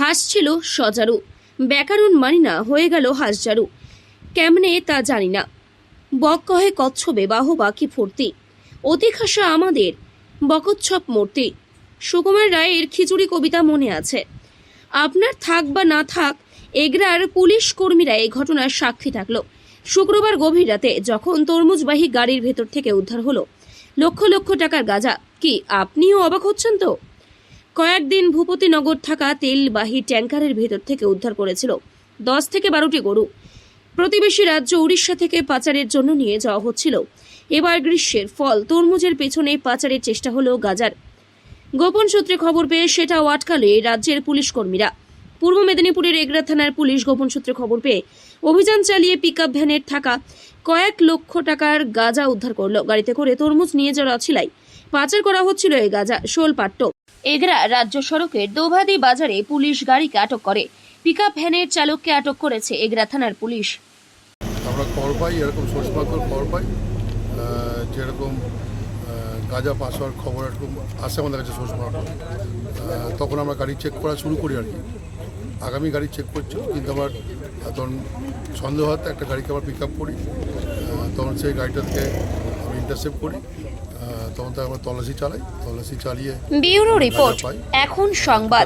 হাঁস ছিল সজারু। ব্যাকরণ মানি না হয়ে গেল হাঁসজারু। কেমনে তা জানি না। বক কহে, কচ্ছপে বাহ বাকি ফুর্তি। অতি খাসা আমাদের বকচ্ছপ মূর্তি। সুকুমার রায়ের খিচুড়ি কবিতা মনে আছে। আপনার থাক বা না থাক, এগরার পুলিশ কর্মীরা এই ঘটনার সাক্ষী থাকল। শুক্রবার গভীর রাতে যখন তরমুজবাহী গাড়ির ভেতর থেকে উদ্ধার হলো, লক্ষ লক্ষ টাকার গাজা। কি আপনিও অবাক হচ্ছেন তো? কয়েকদিন ভূপতিনগর থাকা তেলবাহী ট্যাঙ্কারের ভেতর থেকে উদ্ধার করেছিল দশ থেকে বারোটি গরু। প্রতিবেশী রাজ্য উড়িষ্যা থেকে পাচারের জন্য নিয়ে যাওয়া হচ্ছিল। এবার গ্রীষ্মের ফল তরমুজের পেছনে পাচারের চেষ্টা হলো গাজার। গোপন সূত্রে খবর পেয়ে সেটাও আটকালে রাজ্যের পুলিশ কর্মীরা। পূর্ব মেদিনীপুরের এগরা থানার পুলিশ গোপন সূত্রে খবর পেয়ে অভিযান চালিয়ে পিক আপ ভ্যানের থাকা কয়েক লক্ষ টাকার গাঁজা উদ্ধার করল। গাড়িতে করে তরমুজ নিয়ে যাওয়া ছিলাই পাচার করা হচ্ছিল এই গাজা, শোল পাট্ট। এগরা রাজ্য সড়কের দোভাদি বাজারে পুলিশ গাড়িকে আটক করে। পিকআপ ভ্যানের চালককে আটক করেছে এগরা থানার পুলিশ। আমরা খবর পাই, এরকম সোর্স মারফত খবর পাই। যেরকম গাঁজা পাস হওয়ার খবর এরকম আসে আমাদের কাছে সোর্স মারফত তখন আমরা গাড়ি চেক করা শুরু করি আর কি। আগামী গাড়ি চেক করছি, কিন্তু আমার তখন সন্দেহ হতে একটা গাড়িকে আবার পিক আপ করি তখন সেই গাড়িটাকে ইন্টারসেপ্ট করি তখন তো আমরা তল্লাশি চালাই তল্লাশি চালিয়ে ব্যুরো রিপোর্ট এখন সংবাদ।